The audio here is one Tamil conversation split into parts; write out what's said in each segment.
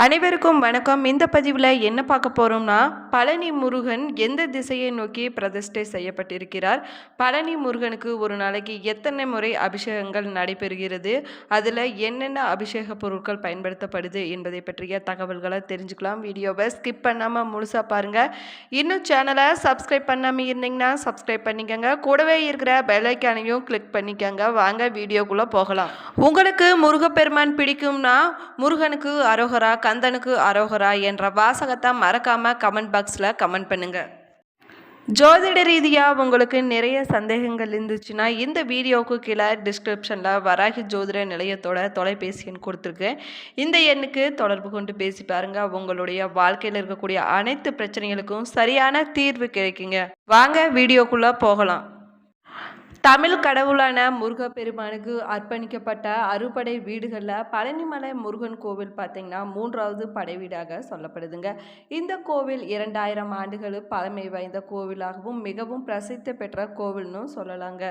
அனைவருக்கும் வணக்கம். இந்த பதிவில் என்ன பார்க்க போகிறோம்னா பழனி முருகன் எந்த திசையை நோக்கி பிரதிஷ்டை செய்யப்பட்டிருக்கிறார்? பழனி முருகனுக்கு ஒரு நாளைக்கு எத்தனை முறை அபிஷேகங்கள் நடைபெறுகிறது? அதில் என்னென்ன அபிஷேக பொருட்கள் பயன்படுத்தப்படுது என்பதை பற்றிய தகவல்களை தெரிஞ்சுக்கலாம். வீடியோவை ஸ்கிப் பண்ணாமல் முழுசாக பாருங்கள் இன்னும் சேனலை சப்ஸ்கிரைப் பண்ணாமல் இருந்தீங்கன்னா சப்ஸ்கிரைப் பண்ணிக்கோங்க. கூடவே இருக்கிற பெலைக்கானையும் கிளிக் பண்ணிக்கோங்க. வாங்க வீடியோக்குள்ளே போகலாம். உங்களுக்கு முருகப்பெருமான் பிடிக்கும்னா முருகனுக்கு அரோகரா கந்தனுக்கு அரோகரா என்ற வாசகத்தை மறக்காமல் கமெண்ட் பாக்ஸில் கமெண்ட் பண்ணுங்கள் ஜோதிட ரீதியாக உங்களுக்கு நிறைய சந்தேகங்கள் இருந்துச்சுன்னா இந்த வீடியோவுக்கு கீழே டிஸ்கிரிப்ஷனில் வராகி ஜோதிட நிலையத்தோட தொலைபேசி எண் கொடுத்துருக்கேன் இந்த எண்ணுக்கு தொடர்பு கொண்டு பேசி பாருங்கள் உங்களுடைய வாழ்க்கையில் இருக்கக்கூடிய அனைத்து பிரச்சனைகளுக்கும் சரியான தீர்வு கிடைக்குங்க. வாங்க வீடியோக்குள்ளே போகலாம். தமிழ் கடவுளான முருகப்பெருமானுக்கு அர்ப்பணிக்கப்பட்ட அறுபடை வீடுகளில் பழனிமலை முருகன் கோவில் பார்த்திங்கன்னா மூன்றாவது படை வீடாக சொல்லப்படுதுங்க. இந்த கோவில் இரண்டாயிரம் ஆண்டுகள் பழமை வாய்ந்த கோவிலாகவும் மிகவும் பிரசித்தி பெற்ற கோவில்னு சொல்லலாங்க.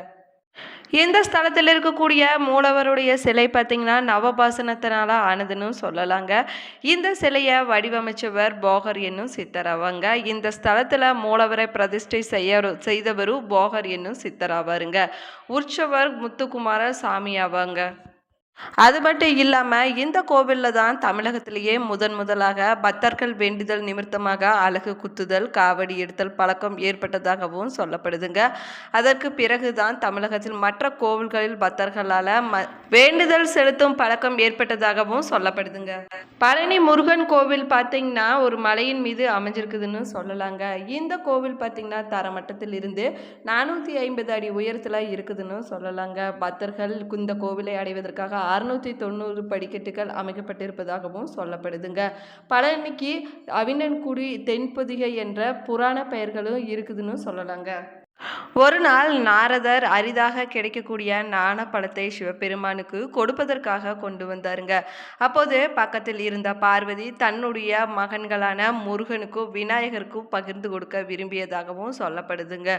இந்த ஸ்தலத்தில் இருக்கக்கூடிய மூலவருடைய சிலை பார்த்திங்கன்னா நவபாசனத்தினால ஆனதுன்னு சொல்லலாங்க. இந்த சிலையை வடிவமைச்சவர் போகர் என்னும் சித்தர் அவங்க இந்த ஸ்தலத்தில் மூலவரை பிரதிஷ்டை செய்ய செய்தவரும் போகர் என்னும் சித்தர் ஆவாருங்க உற்சவர் முத்துக்குமார சாமி ஆவாங்க அது மட்டும் இல்லாமல் இந்த கோவிலில் தான் தமிழகத்திலேயே முதன் முதலாக பக்தர்கள் வேண்டுதல் நிமித்தமாக அழகு குத்துதல் காவடி எடுத்தல் பழக்கம் ஏற்பட்டதாகவும் சொல்லப்படுதுங்க. அதற்கு பிறகு தான் தமிழகத்தில் மற்ற கோவில்களில் பக்தர்களால் ம வேண்டுதல் செலுத்தும் பழக்கம் ஏற்பட்டதாகவும் சொல்லப்படுதுங்க. பழனி முருகன் கோவில் பார்த்தீங்கன்னா ஒரு மலையின் மீது அமைஞ்சிருக்குதுன்னு சொல்லலாங்க. இந்த கோவில் பார்த்தீங்கன்னா தரமட்டத்தில் இருந்து நானூற்றி ஐம்பது அடி உயரத்தில் இருக்குதுன்னு சொல்லலாங்க. பக்தர்கள் இந்த கோவிலை அடைவதற்காக அறுநூற்றி தொண்ணூறு படிக்கட்டுகள் அமைக்கப்பட்டிருப்பதாகவும் சொல்லப்படுதுங்க. பழனிக்கு அவினன்குடி தென்பொதிகை என்ற புராண பெயர்களும் இருக்குதுன்னு சொல்லலாங்க. ஒரு நாள் நாரதர் அரிதாக கிடைக்கக்கூடிய நாணப்பழத்தை சிவபெருமானுக்கு கொடுப்பதற்காக கொண்டு வந்தாருங்க. அப்போது பக்கத்தில் இருந்த பார்வதி தன்னுடைய மகன்களான முருகனுக்கும் விநாயகருக்கும் பகிர்ந்து கொடுக்க விரும்பியதாகவும் சொல்லப்படுதுங்க.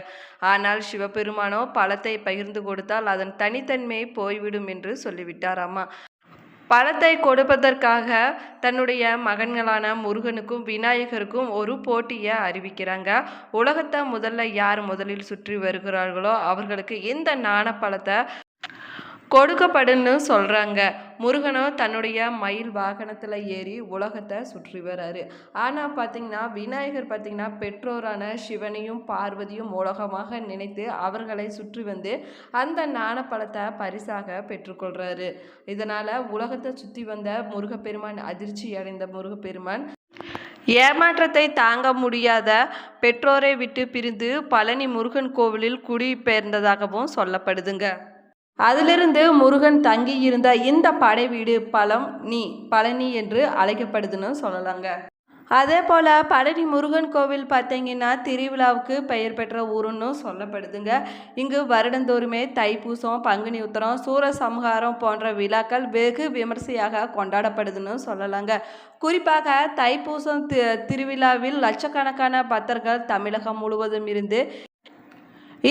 ஆனால் சிவபெருமானோ பழத்தை பகிர்ந்து கொடுத்தால் அதன் தனித்தன்மை போய்விடும் என்று சொல்லிவிட்டாராமா? பழத்தை கொடுப்பதற்காக தன்னுடைய மகன்களான முருகனுக்கும் விநாயகருக்கும் ஒரு போட்டியை அறிவிக்கிறாங்க. உலகத்தை முதல்ல யார் முதலில் சுற்றி வருகிறார்களோ அவர்களுக்கு இந்த நாணப்பழத்தை கொடுக்கப்படுன்னு சொல்கிறாங்க முருகனும் தன்னுடைய மயில் வாகனத்தில் ஏறி உலகத்தை சுற்றி வராரு. ஆனால் பார்த்தீங்கன்னா விநாயகர் பார்த்தீங்கன்னா பெற்றோரான சிவனையும் பார்வதியும் உலகமாக நினைத்து அவர்களை சுற்றி வந்து அந்த நாணப்பழத்தை பரிசாக பெற்றுக்கொள்கிறாரு இதனால் உலகத்தை சுற்றி வந்த முருகப்பெருமான் அதிர்ச்சி அடைந்த முருகப்பெருமான் ஏமாற்றத்தை தாங்க முடியாத பெற்றோரை விட்டு பிரிந்து பழனி முருகன் கோவிலில் குடிபெயர்ந்ததாகவும் சொல்லப்படுதுங்க. அதிலிருந்து முருகன் தங்கி இருந்த இந்த படை வீடு பழம் நீ பழனி என்று அழைக்கப்படுதுன்னு சொல்லலாங்க. அதே போல் பழனி முருகன் கோவில் பார்த்தீங்கன்னா திருவிழாவுக்கு பெயர் பெற்ற ஊருன்னு சொல்லப்படுதுங்க. இங்கு வருடந்தோறுமே தைப்பூசம் பங்குனி உத்தரம் சூரசம்ஹாரம் போன்ற விழாக்கள் வெகு விமர்சையாக கொண்டாடப்படுதுன்னு சொல்லலாங்க. குறிப்பாக தைப்பூசம் திருவிழாவில் லட்சக்கணக்கான பக்தர்கள் தமிழகம் முழுவதும் இருந்து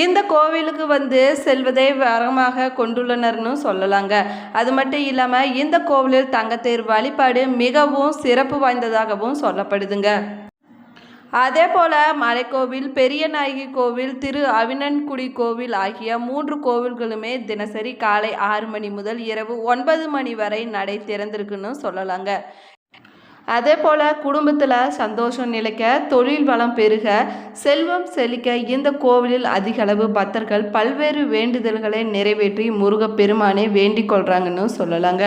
இந்த கோவிலுக்கு வந்து செல்வதை வரமாக கொண்டுள்ளனர்னு சொல்லலாங்க. அது மட்டும் இல்லாமல் இந்த கோவிலில் தங்கத்தேர் வழிபாடு மிகவும் சிறப்பு வாய்ந்ததாகவும் சொல்லப்படுதுங்க. அதே போல் மலைக்கோவில் பெரியநாயகி கோவில் திரு அவினன்குடி கோவில் ஆகிய மூன்று கோவில்களுமே தினசரி காலை ஆறு மணி முதல் இரவு ஒன்பது மணி வரை நடை திறந்திருக்குன்னு சொல்லலாங்க. அதே போல் குடும்பத்தில் சந்தோஷம் நிலைக்க தொழில் வளம் பெருக செல்வம் செழிக்க இந்த கோவிலில் அதிகளவு பக்தர்கள் பல்வேறு வேண்டுதல்களை நிறைவேற்றி முருகப்பெருமானை வேண்டிக் கொள்கிறாங்கன்னு சொல்லலாங்க.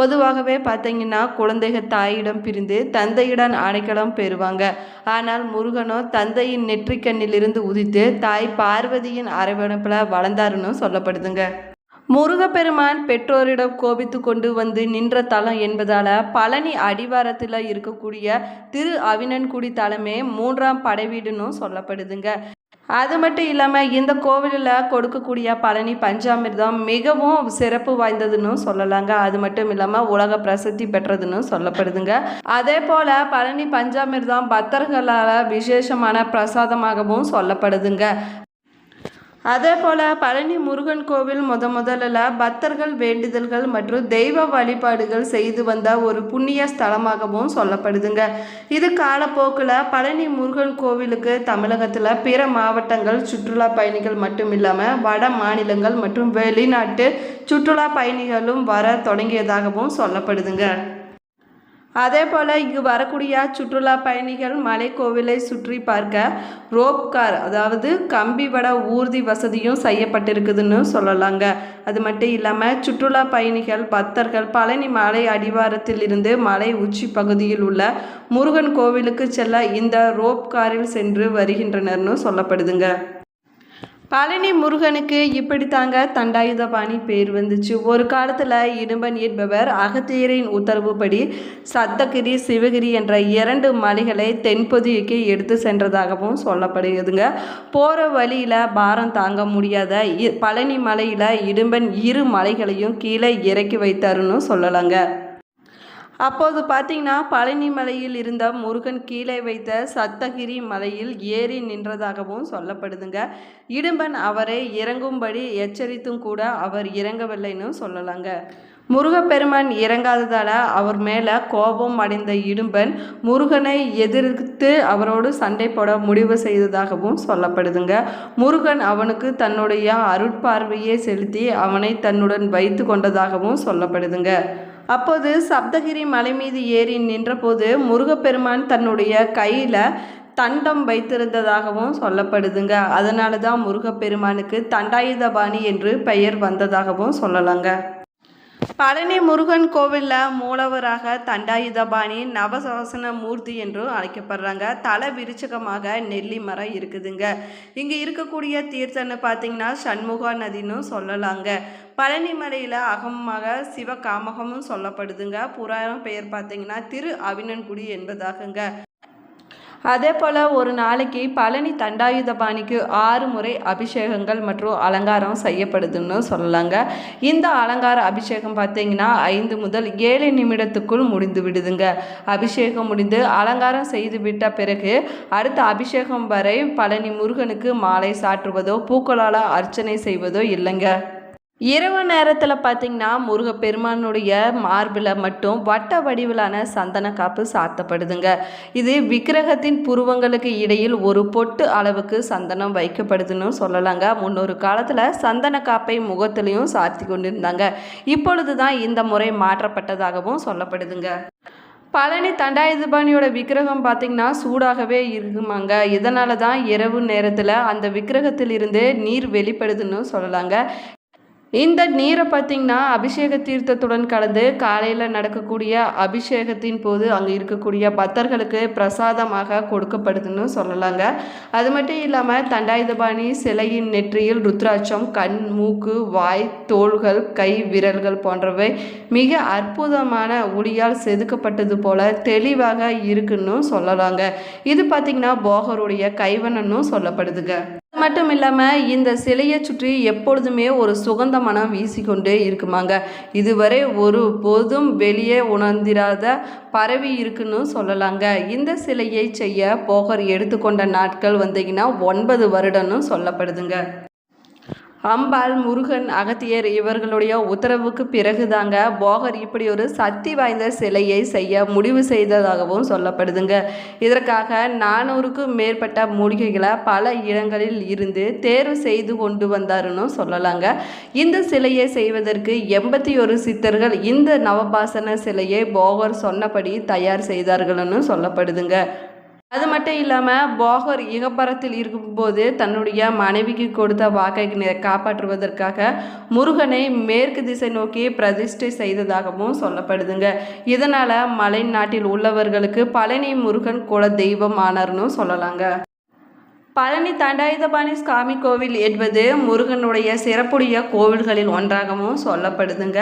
பொதுவாகவே பார்த்தீங்கன்னா குழந்தைகள் தாயிடம் பிரிந்து தந்தையிடம் அடைக்கலம் பெறுவாங்க. ஆனால் முருகனோ தந்தையின் நெற்றிக்கண்ணிலிருந்து உதித்து தாய் பார்வதியின் அரவணைப்பில் வளர்ந்தாருன்னு சொல்லப்படுதுங்க. முருகப்பெருமான் பெற்றோரிடம் கோபித்து கொண்டு வந்து நின்ற தலம் என்பதால் பழனி அடிவாரத்தில் இருக்கக்கூடிய திரு அவினன்குடி தலமே மூன்றாம் படைவீடுன்னு சொல்லப்படுதுங்க. அது மட்டும் இல்லாமல் இந்த கோவிலில் கொடுக்கக்கூடிய பழனி பஞ்சாமிர்தம் மிகவும் சிறப்பு வாய்ந்ததுன்னு சொல்லலாங்க. அது மட்டும் இல்லாமல் உலக பிரசித்தி பெற்றதுன்னு சொல்லப்படுதுங்க. அதே போல் பழனி பஞ்சாமிர்தம் பக்தர்களால் விசேஷமான பிரசாதமாகவும் சொல்லப்படுதுங்க. அதே போல் பழனி முருகன் கோவில் முத முதல்ல பக்தர்கள் வேண்டுதல்கள் மற்றும் தெய்வ வழிபாடுகள் செய்து வந்த ஒரு புண்ணிய ஸ்தலமாகவும் சொல்லப்படுதுங்க. இது காலப்போக்கில் பழனி முருகன் கோவிலுக்கு தமிழகத்தில் பிற மாவட்டங்கள் சுற்றுலா பயணிகள் மட்டும் இல்லாமல் வட மாநிலங்கள் மற்றும் வெளிநாட்டு சுற்றுலா பயணிகளும் வர தொடங்கியதாகவும் சொல்லப்படுதுங்க. அதே போல் இங்கு வரக்கூடிய சுற்றுலா பயணிகள் மலைக்கோவிலை சுற்றி பார்க்க ரோப் கார் அதாவது கம்பி வட ஊர்தி வசதியும் செய்யப்பட்டிருக்குதுன்னு சொல்லலாங்க. அது மட்டும் இல்லாமல் சுற்றுலா பயணிகள் பக்தர்கள் பழனி மலை அடிவாரத்தில் இருந்து மலை உச்சி பகுதியில் உள்ள முருகன் கோவிலுக்கு செல்ல இந்த ரோப் காரில் சென்று வருகின்றனர்னு சொல்லப்படுதுங்க. பழனி முருகனுக்கு இப்படித்தாங்க தண்டாயுதபாணி பேர் வந்துச்சு. ஒரு காலத்தில் இடும்பன் என்பவர் அகத்தியரின் உத்தரவுப்படி சத்தகிரி சிவகிரி என்ற இரண்டு மலைகளை தென்பகுதிக்கு எடுத்து சென்றதாகவும் சொல்லப்படுகிறதுங்க. போகிற வழியில் பாரம் தாங்க முடியாத இ- பழனி மலையில் இடும்பன் இரு மலைகளையும் கீழே இறக்கி வைத்தாருன்னு சொல்லலாங்க. அப்போது பார்த்தீங்கன்னா பழனி மலையில் இருந்த முருகன் கீழே வைத்த சத்தகிரி மலையில் ஏறி நின்றதாகவும் சொல்லப்படுதுங்க. இடும்பன் அவரை இறங்கும்படி எச்சரித்தும் கூட அவர் இறங்கவில்லைன்னு சொல்லலாங்க. முருகப்பெருமான் இறங்காததால் அவர் மேலே கோபம் அடைந்த இடும்பன் முருகனை எதிர்த்து அவரோடு சண்டை போட முடிவு செய்ததாகவும் சொல்லப்படுதுங்க. முருகன் அவனுக்கு தன்னுடைய அருட்பார்வையை செலுத்தி அவனை தன்னுடன் வைத்து கொண்டதாகவும் சொல்லப்படுதுங்க. அப்போது சப்தகிரி மலை மீது ஏறி நின்றபோது முருகப்பெருமான் தன்னுடைய கையில் தண்டம் வைத்திருந்ததாகவும் சொல்லப்படுதுங்க. அதனால தான் முருகப்பெருமானுக்கு தண்டாயுதபாணி என்று பெயர் வந்ததாகவும் சொல்லலாங்க. பழனி முருகன் கோவிலில் மூலவராக தண்டாயுதபாணி நவசாசன மூர்த்தி என்றும் அழைக்கப்படுறாங்க. தல விருச்சகமாக நெல்லி மரம் இருக்குதுங்க. இங்கே இருக்கக்கூடிய தீர்த்தம்னு பார்த்தீங்கன்னா சண்முகா நதின்னு சொல்லலாங்க. பழனி மலையில் அகமாக சிவகாமகமும் சொல்லப்படுதுங்க. புராணம் பெயர் பார்த்தீங்கன்னா திரு அவினன்குடி என்பதாகுங்க. அதே போல் ஒரு நாளைக்கு பழனி தண்டாயுதபாணிக்கு ஆறு முறை அபிஷேகங்கள் மற்றும் அலங்காரம் செய்யப்படுதுன்னு சொல்லலாங்க. இந்த அலங்கார அபிஷேகம் பார்த்தீங்கன்னா ஐந்து முதல் ஏழு நிமிடத்துக்குள் முடிந்து விடுதுங்க. அபிஷேகம் முடிந்து அலங்காரம் செய்து விட்ட பிறகு அடுத்த அபிஷேகம் வரை பழனி முருகனுக்கு மாலை சாற்றுவதோ பூக்களால் அர்ச்சனை செய்வதோ இல்லைங்க. இரவு நேரத்தில் பார்த்தீங்கன்னா முருகப்பெருமானுடைய மார்பில் மட்டும் வட்ட வடிவிலான சந்தன காப்பு சாத்தப்படுதுங்க. இது விக்கிரகத்தின் புருவங்களுக்கு இடையில் ஒரு பொட்டு அளவுக்கு சந்தனம் வைக்கப்படுதுன்னு சொல்லலாங்க. முன்னொரு காலத்தில் சந்தன காப்பை முகத்திலையும் சாத்தி கொண்டிருந்தாங்க. இப்பொழுது தான் இந்த முறை மாற்றப்பட்டதாகவும் சொல்லப்படுதுங்க. பழனி தண்டாயுதபாணியோட விக்கிரகம் பார்த்திங்கன்னா சூடாகவே இருக்குமாங்க. இதனால தான் இரவு நேரத்தில் அந்த விக்கிரகத்திலிருந்து நீர் வெளிப்படுதுன்னு சொல்லலாங்க. இந்த நீரை பார்த்திங்கன்னா அபிஷேக தீர்த்தத்துடன் கலந்து காலையில் நடக்கக்கூடிய அபிஷேகத்தின் போது அங்கே இருக்கக்கூடிய பக்தர்களுக்கு பிரசாதமாக கொடுக்கப்படுதுன்னு சொல்லலாங்க. அது மட்டும் இல்லாமல் தண்டாயுதபாணி சிலையின் நெற்றியில் ருத்ராட்சம் கண் மூக்கு வாய் தோள்கள் கை விரல்கள் போன்றவை மிக அற்புதமான ஒளியால் செதுக்கப்பட்டது போல தெளிவாக இருக்குன்னு சொல்லலாங்க. இது பார்த்திங்கன்னா போகருடைய கைவனன்னு சொல்லப்படுதுங்க. மட்டும் இல்லாமல் இந்த சிலையை சுற்றி எப்பொழுதுமே ஒரு சுகந்த மனம் வீசிக்கொண்டே இருக்குமாங்க. இதுவரை ஒரு போதும் வெளியே உணர்ந்திராத பரவி இருக்குன்னு சொல்லலாங்க. இந்த சிலையை செய்ய போகர் எடுத்துக்கொண்ட நாட்கள் வந்தீங்கன்னா ஒன்பது வருடம்னு சொல்லப்படுதுங்க. அம்பாள் முருகன் அகத்தியர் இவர்களுடைய உத்தரவுக்கு பிறகுதாங்க போகர் இப்படி ஒரு சக்தி வாய்ந்த சிலையை செய்ய முடிவு செய்ததாகவும் சொல்லப்படுதுங்க. இதற்காக நானூறுக்கும் மேற்பட்ட மூலிகைகளை பல இடங்களில் இருந்து தேர்வு செய்து கொண்டு வந்தாருன்னு சொல்லலாங்க. இந்த சிலையை செய்வதற்கு எண்பத்தி ஒரு சித்தர்கள் இந்த நவபாசன சிலையை போகர் சொன்னபடி தயார் செய்தார்கள்னு சொல்லப்படுதுங்க. அது மட்டும் இல்லாமல் போகர் இகப்பரத்தில் இருக்கும்போது தன்னுடைய மனைவிக்கு கொடுத்த வாக்கை காப்பாற்றுவதற்காக முருகனை மேற்கு திசை நோக்கி பிரதிஷ்டை செய்ததாகவும் சொல்லப்படுதுங்க. இதனால் மலை நாட்டில் உள்ளவர்களுக்கு பழனி முருகன் குல தெய்வம் ஆனார்னு சொல்லலாங்க. பழனி தண்டாயுதபாணி சுவாமி கோவில் என்பது முருகனுடைய சிறப்புடைய கோவில்களில் ஒன்றாகவும் சொல்லப்படுதுங்க.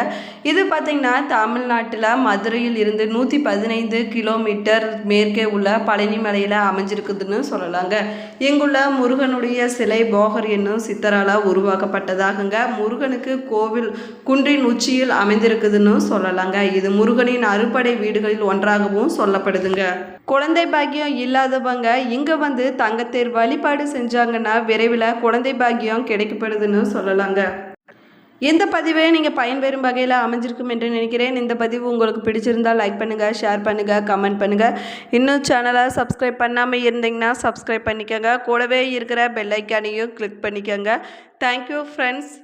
இது பார்த்திங்கன்னா தமிழ்நாட்டில் மதுரையில் இருந்து நூற்றி பதினைந்து கிலோமீட்டர் மேற்கே உள்ள பழனி மலையில் அமைஞ்சிருக்குதுன்னு சொல்லலாங்க. இங்குள்ள முருகனுடைய சிலை போகர் என்னும் சித்தரால் உருவாக்கப்பட்டதாகுங்க. முருகனுக்கு கோவில் குன்றின் உச்சியில் அமைந்திருக்குதுன்னு சொல்லலாங்க. இது முருகனின் அறுபடை வீடுகளில் ஒன்றாகவும் சொல்லப்படுதுங்க. குழந்தை பாக்கியம் இல்லாதவங்க இங்கே வந்து தங்கத்தேர் வழி வழிபாடு செஞ்சாங்கன்னா விரைவில் குழந்தை பாக்கியம் கிடைக்கப்படுதுன்னு சொல்லலாங்க. இந்த பதிவே நீங்கள் பயன்பெறும் வகையில் அமைஞ்சிருக்கும் என்று நினைக்கிறேன். இந்த பதிவு உங்களுக்கு பிடிச்சிருந்தால் லைக் பண்ணுங்கள் ஷேர் பண்ணுங்கள் கமெண்ட் பண்ணுங்கள் இன்னும் சேனலை சப்ஸ்கிரைப் பண்ணாமல் இருந்தீங்கன்னா சப்ஸ்கிரைப் பண்ணிக்கோங்க. கூடவே இருக்கிற பெல் ஐக்கானையும் கிளிக் பண்ணிக்கோங்க. Thank you friends